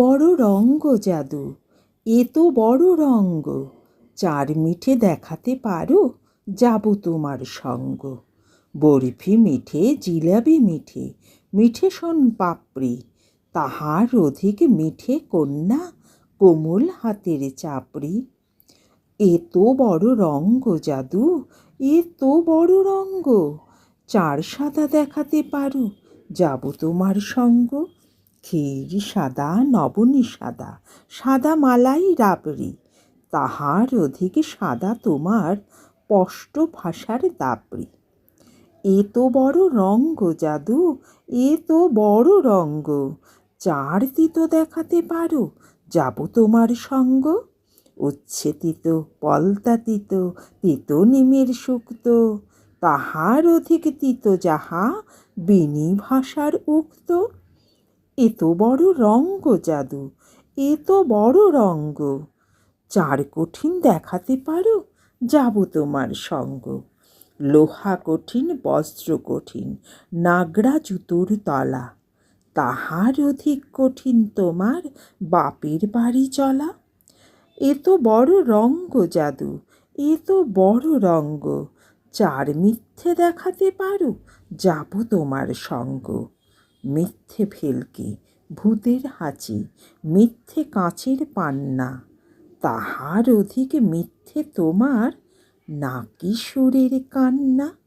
বড় রঙ্গ জাদু এ তো বড় রঙ্গ। চার মিঠে দেখাতে পারো, যাব তোমার সঙ্গ। বরফি মিঠে জিলাপি মিঠে মিঠে শোন পাপড়ি। তাহার অধিক মিঠে কন্যা, কোমল হাতের চাপড়ি। এ তো বড় রঙ্গ জাদু এ তো বড় রঙ্গ। চার সাদা দেখাতে পারো, যাব তোমার সঙ্গ। ক্ষীর সাদা নবনী সাদা সাদা মালাই রাবড়ি। তাহার অধিক সাদা তোমার স্পষ্ট ভাষার দাবড়ি। এ তো বড় রঙ্গ জাদু, এ তো বড় রঙ্গ। চার তিতো দেখাতে পারো, যাব তোমার সঙ্গ। উচ্ছে তিতো পলতা তিত তিত নিমের শুক্ত তাহার অধিক তিত যাহা বিনি ভাষার উক্ত। এ তো বড় রঙ্গ জাদু, এ তো বড় রঙ্গ। চার কঠিন দেখাতে পারো, যাব তোমার সঙ্গ। লোহা কঠিন, বস্ত্র কঠিন, নাগড়া জুতোর তলা। তাহার অধিক কঠিন তোমার বাপের বাড়ি চলা। এ তো বড় রঙ্গ জাদু, এ তো বড় রঙ্গ। চার মিথ্যে দেখাতে পারো, যাব তোমার সঙ্গ। মিথ্যে ফেলকি ভূতের হাঁচি মিথ্যে কাঁচের পান্না। তাহার অধিক মিথ্যে তোমার নাকি সুরের কান্না?